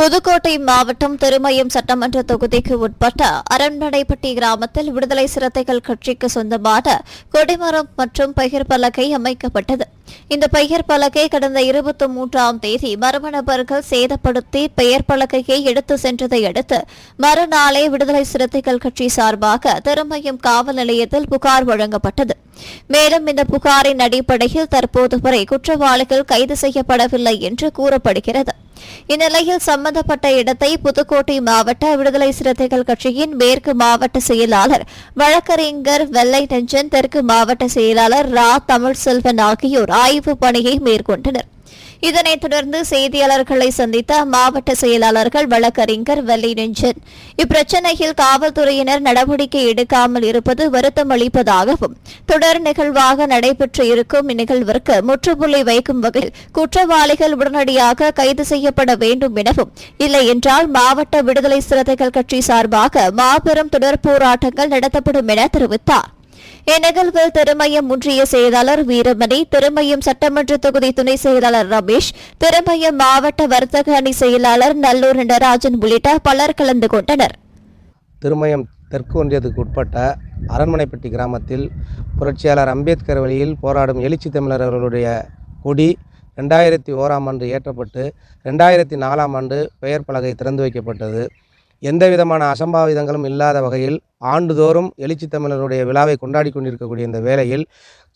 புதுக்கோட்டை மாவட்டம் திருமயம் சட்டமன்ற தொகுதிக்கு உட்பட்ட அரண்மனைப்பட்டி கிராமத்தில் விடுதலை சிறுத்தைகள் கட்சிக்கு சொந்தமான கொடிமரம் மற்றும் பகிர் பலகை அமைக்கப்பட்டது. இந்த பயிர் பலகை கடந்த இருபத்தி மூன்றாம் தேதி மர்ம நபர்கள் சேதப்படுத்தி பெயர் பலகையை எடுத்து சென்றதை அடுத்து மறுநாளே விடுதலை சிறுத்தைகள் கட்சி சார்பாக திருமயம் காவல் நிலையத்தில் புகார் வழங்கப்பட்டது. மேலும் இந்த புகாரின் அடிப்படையில் தற்போது வரை குற்றவாளிகள் கைது செய்யப்படவில்லை என்று கூறப்படுகிறது. இந்நிலையில் சம்பந்தப்பட்ட இடத்தை புதுக்கோட்டை மாவட்ட விடுதலை சிறுத்தைகள் கட்சியின் மேற்கு மாவட்ட செயலாளர் வழக்கறிஞர் வெள்ளை நெஞ்சன் தெற்கு மாவட்ட செயலாளர் ரா. தமிழ்செல்வன் ஆகியோர் ஆய்வு பணியை மேற்கொண்டனர். இதனைத் தொடர்ந்து செய்தியாளர்களை சந்தித்த மாவட்ட செயலாளர்கள் வழக்கறிஞர் வெள்ளிநெஞ்சன் நெஞ்சன். இப்பிரச்சனையில் காவல்துறையினர் நடவடிக்கை எடுக்காமல் இருப்பது வருத்தம் அளிப்பதாகவும் தொடர் நிகழ்வாக நடைபெற்று இருக்கும் இந்நிகழ்விற்கு முற்றுப்புள்ளி வைக்கும் வகையில் குற்றவாளிகள் உடனடியாக கைது செய்யப்பட வேண்டும் எனவும் இல்லை என்றால் மாவட்ட விடுதலை சிறுத்தைகள் கட்சி சார்பாக மாபெரும் தொடர் போராட்டங்கள் நடத்தப்படும் என தெரிவித்தார். இந்நிகழ்வில் திருமயம் ஒன்றிய செயலாளர் வீரமணி திருமயம் சட்டமன்ற தொகுதி துணை செயலாளர் ரமேஷ் திருமயம் மாவட்ட வர்த்தக அணி செயலாளர் நல்லூர் நடராஜன் உள்ளிட்ட பலர் கலந்து கொண்டனர். திருமயம் தெற்கு ஒன்றியத்துக்கு உட்பட்ட அரண்மனைப்பட்டி கிராமத்தில் புரட்சியாளர் அம்பேத்கர் வழியில் போராடும் எழுச்சி தமிழர் அவர்களுடைய கொடி ரெண்டாயிரத்தி ஓராம் ஆண்டு ஏற்றப்பட்டு ரெண்டாயிரத்தி நாலாம் ஆண்டு பெயர் பலகை திறந்து வைக்கப்பட்டது. எந்த விதமான அசம்பாவிதங்களும் இல்லாத வகையில் ஆண்டுதோறும் எழுச்சி தமிழருடைய விழாவை கொண்டாடி கொண்டிருக்கக்கூடிய இந்த வேளையில்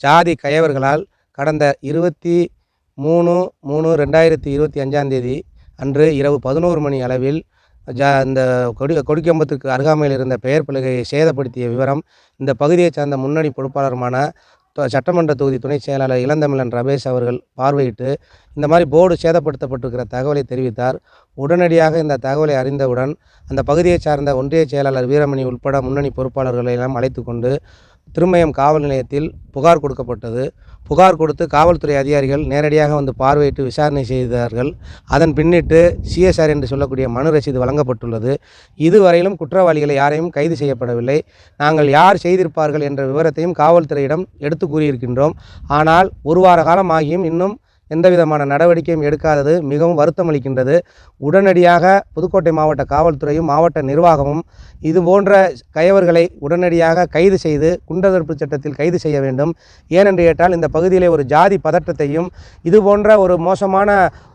ஜாதி கயவர்களால் கடந்த இருபத்தி மூணு மூணு ரெண்டாயிரத்தி இருபத்தி அஞ்சாம் தேதி அன்று இரவு பதினோரு மணி அளவில் ஜா இந்த கொடி கொடிக்கம்பத்துக்கு அருகாமையில் இருந்த பெயர் பலகையை சேதப்படுத்திய விவரம் இந்த பகுதியைச் சார்ந்த முன்னணி பொறுப்பாளருமான சட்டமன்ற தொகுதி துணை செயலாளர் இளந்தமிழன் ரமேஷ் அவர்கள் பார்வையிட்டு இந்த மாதிரி போர்டு சேதப்படுத்தப்பட்டிருக்கிற தகவலை தெரிவித்தார். உடனடியாக இந்த தகவலை அறிந்தவுடன் அந்த பகுதியைச் சார்ந்த ஒன்றிய செயலாளர் வீரமணி உட்பட முன்னணி பொறுப்பாளர்களை எல்லாம் அழைத்து கொண்டு திருமயம் காவல் நிலையத்தில் புகார் கொடுக்கப்பட்டது. புகார் கொடுத்து காவல்துறை அதிகாரிகள் நேரடியாக வந்து பார்வையிட்டு விசாரணை செய்தார்கள். அதன் பின்னிட்டு சிஎஸ்ஆர் என்று சொல்லக்கூடிய மனு ரசீது வழங்கப்பட்டுள்ளது. இதுவரையிலும் குற்றவாளிகளை யாரையும் கைது செய்யப்படவில்லை. நாங்கள் யார் செய்திருப்பார்கள் என்ற விவரத்தையும் காவல்துறையிடம் எடுத்து கூறியிருக்கின்றோம். ஆனால் ஒரு வார காலம் ஆகியும் இன்னும் எந்த விதமான நடவடிக்கையும் எடுக்காதது மிகவும் வருத்தம் அளிக்கின்றது உடனடியாக புதுக்கோட்டை மாவட்ட காவல்துறையும் மாவட்ட நிர்வாகமும் இது போன்ற கயவர்களை உடனடியாக கைது செய்து குண்டதடுப்பு சட்டத்தில் கைது செய்ய வேண்டும். ஏனென்று கேட்டால் இந்த பகுதியிலே ஒரு ஜாதி பதற்றத்தையும் இது போன்ற ஒரு மோசமான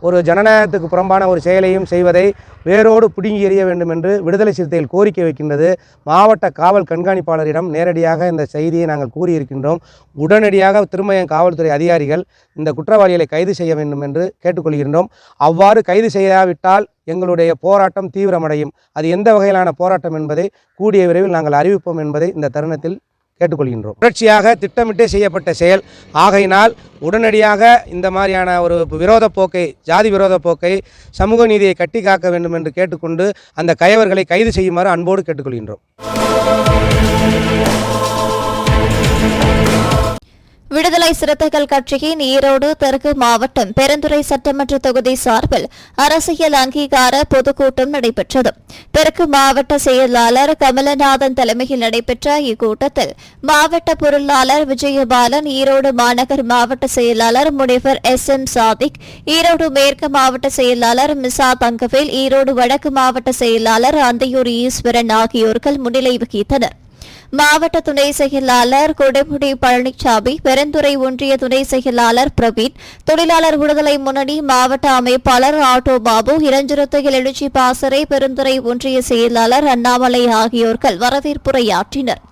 ஒரு ஜனநாயகத்துக்கு புறம்பான ஒரு செயலையும் செய்வதை வேரோடு பிடுங்கி எறிய வேண்டும் என்று விடுதலை சிறுத்தைகள் கோரிக்கை வைக்கின்றது. மாவட்ட காவல் கண்காணிப்பாளரிடம் நேரடியாக இந்த செய்தியை நாங்கள் கூறியிருக்கின்றோம். உடனடியாக திருமயம் காவல்துறை அதிகாரிகள் இந்த குற்றவாளிகளை கைது செய்ய வேண்டும் என்று கேட்டுக்கொள்கின்றோம். அவ்வாறு கைது செய்யாவிட்டால் எங்களுடைய போராட்டம் தீவிரமடையும். அது எந்த வகையிலான போராட்டம் என்பதை கூடிய விரைவில் நாங்கள் அறிவிப்போம் என்பதை இந்த தருணத்தில் கேட்டுக்கொள்கின்றோம். தொடர்ச்சியாக திட்டமிட்டே செய்யப்பட்ட செயல். ஆகையினால் உடனடியாக இந்த மாதிரியான ஒரு விரோத போக்கை ஜாதி விரோத போக்கை சமூக நீதியை கட்டி காக்க வேண்டும் என்று கேட்டுக்கொண்டு அந்த கயவர்களை கைது செய்யுமாறு அன்போடு கேட்டுக்கொள்கின்றோம். விடுதலை சிறுத்தைகள் கட்சியின் ஈரோடு தெற்கு மாவட்டம் பெருந்துறை சட்டமன்ற தொகுதி சார்பில் அரசியல் அங்கீகார பொதுக்கூட்டம் நடைபெற்றது. தெற்கு மாவட்ட செயலாளர் கமலநாதன் தலைமையில் நடைபெற்ற இக்கூட்டத்தில் மாவட்ட பொருளாளர் விஜயபாலன் ஈரோடு மாநகர் மாவட்ட செயலாளர் முனைவர் எஸ் எம் சாதிக் ஈரோடு மேற்கு மாவட்ட செயலாளர் மிசா தங்கவேல் ஈரோடு வடக்கு மாவட்ட செயலாளர் அந்தையூர் ஈஸ்வரன் ஆகியோர்கள் முன்னிலை வகித்தனர். மாவட்ட துணை செயலாளர் கொடுமுடி பழனிசாமி பெருந்துறை ஒன்றிய துணை செயலாளர் பிரவீன் தொழிலாளர் விடுதலை முன்னணி மாவட்ட அமைப்பாளர் ஆட்டோ பாபு இரஞ்சிரத்தையில் எழுச்சி பாசறை பெருந்துறை ஒன்றிய செயலாளர் அண்ணாமலை ஆகியோர்கள் வரவேற்புரையாற்றினர்.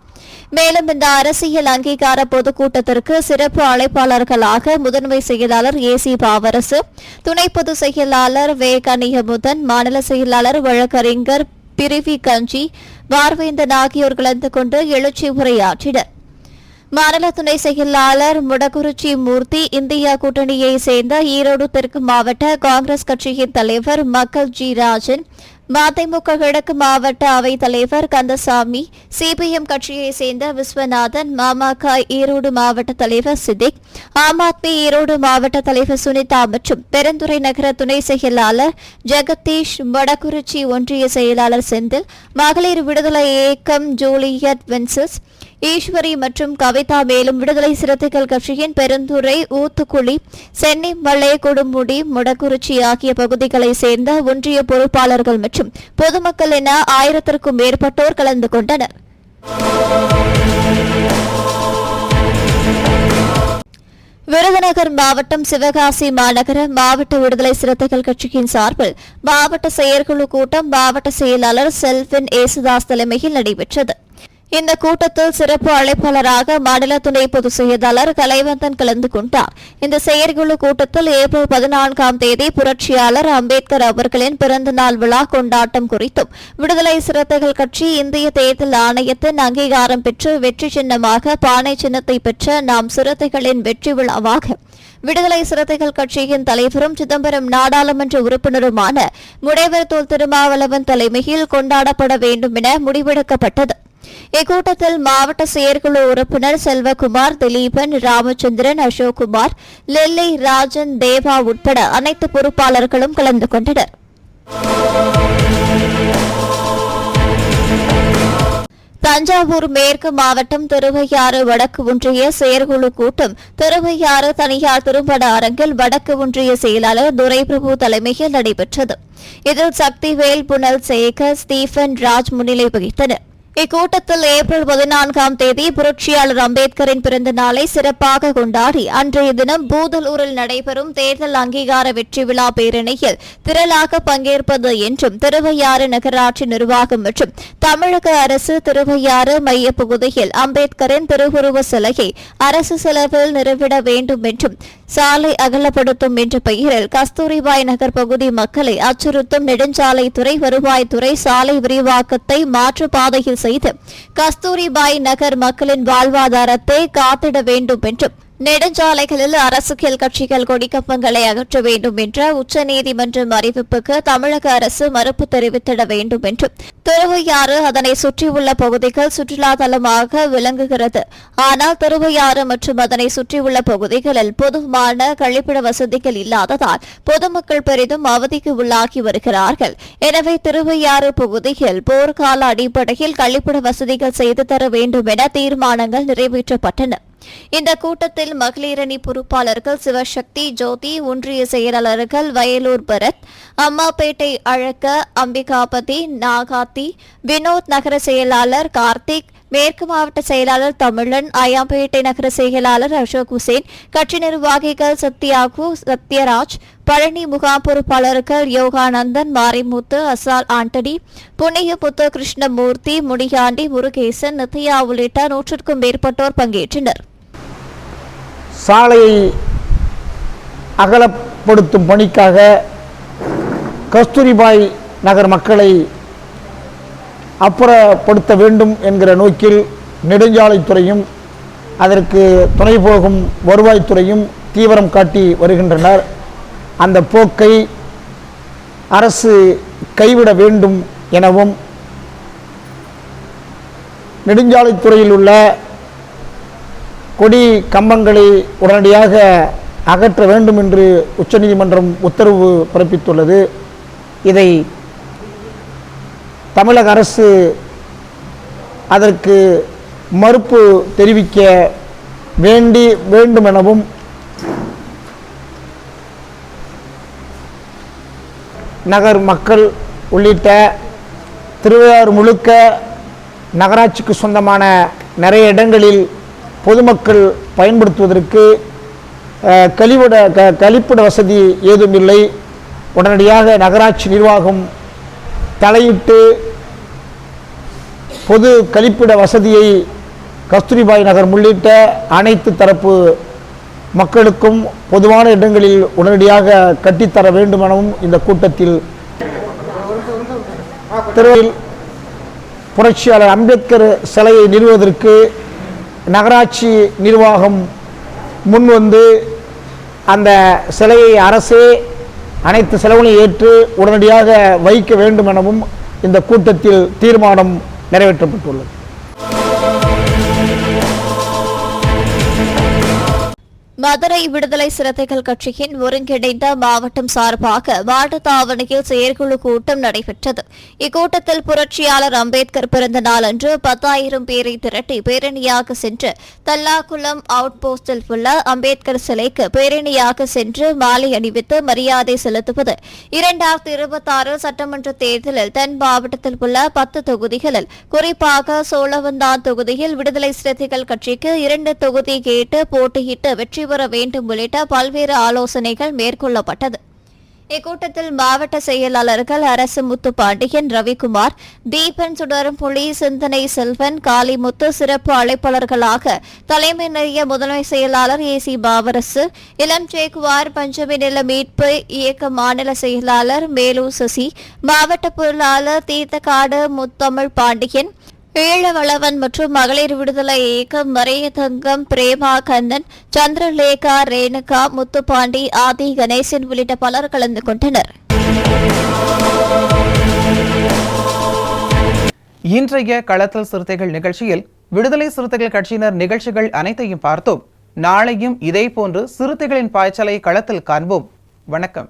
மேலும் இந்த அரசியல் அங்கீகார பொதுக்கூட்டத்திற்கு சிறப்பு அழைப்பாளர்களாக முதன்மை செயலாளர் ஏ சி பாவரசு துணை பொதுச் செயலாளர் வே. கனியமுதன் மாநில செயலாளர் வழக்கறிஞர் பிரிவி கஞ்சி பார்வேந்தன் ஆகியோர் கலந்து கொண்டு எழுச்சி உரையாற்றினர். மாநில துணை செயலாளர் முடகுருச்சி மூர்த்தி இந்தியா கூட்டணியை சேர்ந்த ஈரோடு தெற்கு மாவட்ட காங்கிரஸ் கட்சியின் தலைவர் மக்கள் ஜி. ராஜன் மதிமுக கிழக்கு மாவட்ட அவைத் தலைவர் கந்தசாமி சிபிஎம் கட்சியை சேர்ந்த விஸ்வநாதன் மாமக ஈரோடு மாவட்ட தலைவர் சித்திக் ஆம் ஆத்மி ஈரோடு மாவட்ட தலைவர் சுனிதா மற்றும் பெருந்துறை நகர துணை செயலாளர் ஜெகதீஷ் வடகுறிச்சி ஒன்றிய செயலாளர் செந்தில் மகளிர் விடுதலை இயக்கம் ஜூலியட் வென்சஸ் ஈஸ்வரி மற்றும் கவிதா மேலும் விடுதலை சிறுத்தைகள் கட்சியின் பெருந்துறை ஊத்துக்குழி சென்னை மலை கொடுமுடி முடக்குறிச்சி ஆகிய பகுதிகளை சேர்ந்த ஒன்றிய பொறுப்பாளர்கள் மற்றும் பொதுமக்கள் என ஆயிரத்திற்கும் மேற்பட்டோர் கலந்து கொண்டனர். விருதுநகர் மாவட்டம் சிவகாசி மாநகர மாவட்ட விடுதலை சிறுத்தைகள் கட்சியின் சார்பில் மாவட்ட செயற்குழு கூட்டம் மாவட்ட செயலாளர் செல்வின் ஏசுதாஸ் தலைமையில் நடைபெற்றது. இந்த கூட்டத்தில் சிறப்பு அழைப்பாளராக மாநில துணை பொதுச் செயலாளர் கலைவந்தன் கலந்து கொண்டார். இந்த செயற்குழு கூட்டத்தில் ஏப்ரல் பதினான்காம் தேதி புரட்சியாளர் அம்பேத்கர் அவர்களின் பிறந்தநாள் விழா கொண்டாட்டம் குறித்தும் விடுதலை சிறுத்தைகள் கட்சி இந்திய தேர்தல் ஆணையத்தின் அங்கீகாரம் பெற்று வெற்றி சின்னமாக பானை சின்னத்தை பெற்ற நாம் சிறுத்தைகளின் வெற்றி விழாவாக விடுதலை சிறுத்தைகள் கட்சியின் தலைவரும் சிதம்பரம் நாடாளுமன்ற உறுப்பினருமான முனைவர் தோல் திருமாவளவன் தலைமையில் கொண்டாடப்பட வேண்டும் என முடிவெடுக்கப்பட்டது. இக்கூட்டத்தில் மாவட்ட செயற்குழு உறுப்பினர் செல்வகுமார் திலீபன் ராமச்சந்திரன் அசோக்குமார் லெல்லி ராஜன் தேவா உட்பட அனைத்து பொறுப்பாளர்களும் கலந்து கொண்டனர். தஞ்சாவூர் மேற்கு மாவட்டம் திருவையாறு வடக்கு ஒன்றிய செயற்குழு கூட்டம் திருவையாறு தனியார் திருமண அரங்கில் வடக்கு ஒன்றிய செயலாளர் துரைபிரபு தலைமையில் நடைபெற்றது. இதில் சக்திவேல் புனல் சேகர் ஸ்டீபன் ராஜ் முன்னிலை வகித்தனர். இக்கூட்டத்தில் ஏப்ரல் பதினான்காம் தேதி புரட்சியாளர் அம்பேத்கரின் பிறந்த நாளை சிறப்பாக கொண்டாடி அன்றைய தினம் பூதலூரில் நடைபெறும் தேர்தல் அங்கீகார வெற்றி விழா பேரணியில் திரளாக பங்கேற்பது என்றும் திருவையாறு நகராட்சி நிர்வாகம் மற்றும் தமிழக அரசு திருவையாறு மைய பகுதியில் அம்பேத்கரின் திருவுருவ சிலையை அரசு செலவில் நிறுவிட வேண்டும் என்றும் சாலை அகலப்படுத்தும் என்ற பெயரில் கஸ்தூரிபாய் நகர் பகுதி மக்களை அச்சுறுத்தும் நெடுஞ்சாலைத்துறை வருவாய்த்துறை சாலை விரிவாக்கத்தை மாற்று பாதையில் செய்து. கஸ்தூரிபாய் நகர் மக்களின் வாழ்வாதாரத்தை காத்திட வேண்டும் என்றும் நெடுஞ்சாலைகளில் அரசியல் கட்சிகள் கொடிக்கம்பங்களை அகற்ற வேண்டும் என்ற உச்சநீதிமன்றம் அறிவிப்புக்கு தமிழக அரசு மறுப்பு தெரிவித்திட வேண்டும் என்றும். திருவையாறு அதனை சுற்றியுள்ள பகுதிகள் சுற்றுலா தலமாக விளங்குகிறது. ஆனால் திருவையாறு மற்றும் அதனை சுற்றியுள்ள பகுதிகளில் பொதுவான கழிப்பிட வசதிகள் இல்லாததால் பொதுமக்கள் பெரிதும் அவதிக்கு உள்ளாகி வருகிறார்கள். எனவே திருவையாறு பகுதியில் போர்க்கால அடிப்படையில் கழிப்பிட வசதிகள் செய்து தர வேண்டும் என தீர்மானங்கள் நிறைவேற்றப்பட்டன. இந்த கூட்டத்தில் மகளிரணி பொறுப்பாளர்கள் சிவசக்தி ஜோதி ஒன்றிய செயலாளர்கள் வயலூர் பரத் அம்மாப்பேட்டை அழக்க அம்பிகாபதி நாகாத்தி வினோத் நகர செயலாளர் கார்த்திக் மேற்கு மாவட்ட செயலாளர் தமிழன் அயாம்பேட்டை நகர செயலாளர் அசோக் ஹுசேன் கட்சி நிர்வாகிகள் சத்யாகு சத்யராஜ் பழனி முகாம் பொறுப்பாளர்கள் யோகானந்தன் மாரிமுத்து அசால் ஆண்டனி புண்ணியபுத்து கிருஷ்ணமூர்த்தி முடியாண்டி முருகேசன் நித்யா உள்ளிட்ட நூற்றுக்கும் மேற்பட்டோர் பங்கேற்றனர். சாலையை அகலப்படுத்தும் பணிக்காக கஸ்தூரிபாய் நகர் மக்களை அப்புறப்படுத்த வேண்டும் என்கிற நோக்கில் நெடுஞ்சாலைத்துறையும் அதற்கு துணை போகும் வருவாய்த்துறையும் தீவிரம் காட்டி வருகின்றனர். அந்த போக்கை அரசு கைவிட வேண்டும் எனவும் நெடுஞ்சாலைத்துறையில் உள்ள கொடி கம்பங்களை உடனடியாக அகற்ற வேண்டும் என்று உச்சநீதிமன்றம் உத்தரவு பிறப்பித்துள்ளது. இதை தமிழக அரசு அதற்கு மறுப்பு தெரிவிக்க வேண்டி வேண்டுமெனவும் நகர் மக்கள் உள்ளிட்ட திருவையாறு முழுக்க நகராட்சிக்கு சொந்தமான நிறைய இடங்களில் பொதுமக்கள் பயன்படுத்துவதற்கு கழிவிட க கழிப்பிட வசதி ஏதும் இல்லை. உடனடியாக நகராட்சி நிர்வாகம் தலையிட்டு பொது கழிப்பிட வசதியை கஸ்தூரிபாய் நகர் உள்ளிட்ட அனைத்து தரப்பு மக்களுக்கும் பொதுவான இடங்களில் உடனடியாக கட்டித்தர வேண்டும் எனவும் இந்த கூட்டத்தில் திருவையில் புரட்சியாளர் அம்பேத்கர் சிலையை நிறுவதற்கு நகராட்சி நிர்வாகம் முன் வந்து அந்த சிலையை அரசே அனைத்து செலவுகளையும் ஏற்று உடனடியாக வைக்க வேண்டும் எனவும் இந்த கூட்டத்தில் தீர்மானம் நிறைவேற்றப்பட்டுள்ளது. மதுரை விடுதலை சிறுத்தைகள் கட்சியின் ஒருங்கிணைந்த மாவட்டம் சார்பாக மாவட்ட மாட்டுத்தாவணியில் செயற்குழு கூட்டம் நடைபெற்றது. இக்கூட்டத்தில் புரட்சியாளர் அம்பேத்கர் பிறந்த நாளன்று பத்தாயிரம் பேரை திரட்டி பேரணியாக சென்று தல்லாக்குளம் அவுட் போஸ்டில் உள்ள அம்பேத்கர் சிலைக்கு பேரணியாக சென்று மாலை அணிவித்து மரியாதை செலுத்துவது. இரண்டாயிரத்தி இருபத்தி ஆறு சட்டமன்ற தேர்தலில் தென் மாவட்டத்தில் உள்ள பத்து தொகுதிகளில் குறிப்பாக சோழவந்தான் தொகுதியில் விடுதலை சிறுத்தைகள் கட்சிக்கு இரண்டு தொகுதி கேட்டு போட்டியிட்டு வெற்றி கொண்டுவர வேண்டும் உள்ளிட்ட பல்வேறு ஆலோசனைகள் மேற்கொள்ளப்பட்டது. இக்கூட்டத்தில் மாவட்ட செயலாளர்கள் அரசு முத்து பாண்டியன் ரவிக்குமார் தீபன் சுடரும் புலி சிந்தனை செல்வன் காளிமுத்து சிறப்பு அழைப்பாளர்களாக தலைமை நிலைய முதன்மை செயலாளர் ஏ சி பாவரசு இளம் ஜெயக்குமார் பஞ்சமி நில மீட்பு இயக்க மாநில செயலாளர் மேலு சசி மாவட்ட பொருளாளர் தீர்த்தக்காடு முத்தமிழ் பாண்டியன் ஈழவளவன் மற்றும் மகளிர் விடுதலை இயக்கம் மறையதங்கம் பிரேமா கண்ணன் சந்திரலேகா ரேணுகா முத்துப்பாண்டி ஆதி கணேசன் உள்ளிட்ட பலர் கலந்து கொண்டனர். இன்றைய களத்தல் சிறுத்தைகள் நிகழ்ச்சியில் விடுதலை சிறுத்தைகள் கட்சியினர் நிகழ்ச்சிகள் அனைத்தையும் பார்த்தோம். நாளையும் இதேபோன்று சிறுத்தைகளின் பாய்ச்சலை களத்தில் காண்போம். வணக்கம்.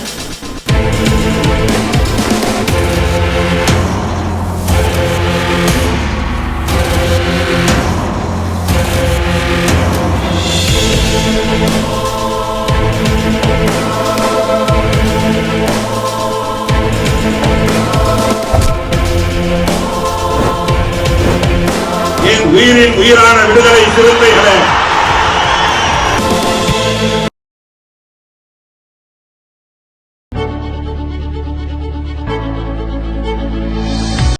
சிறுத்தைகளே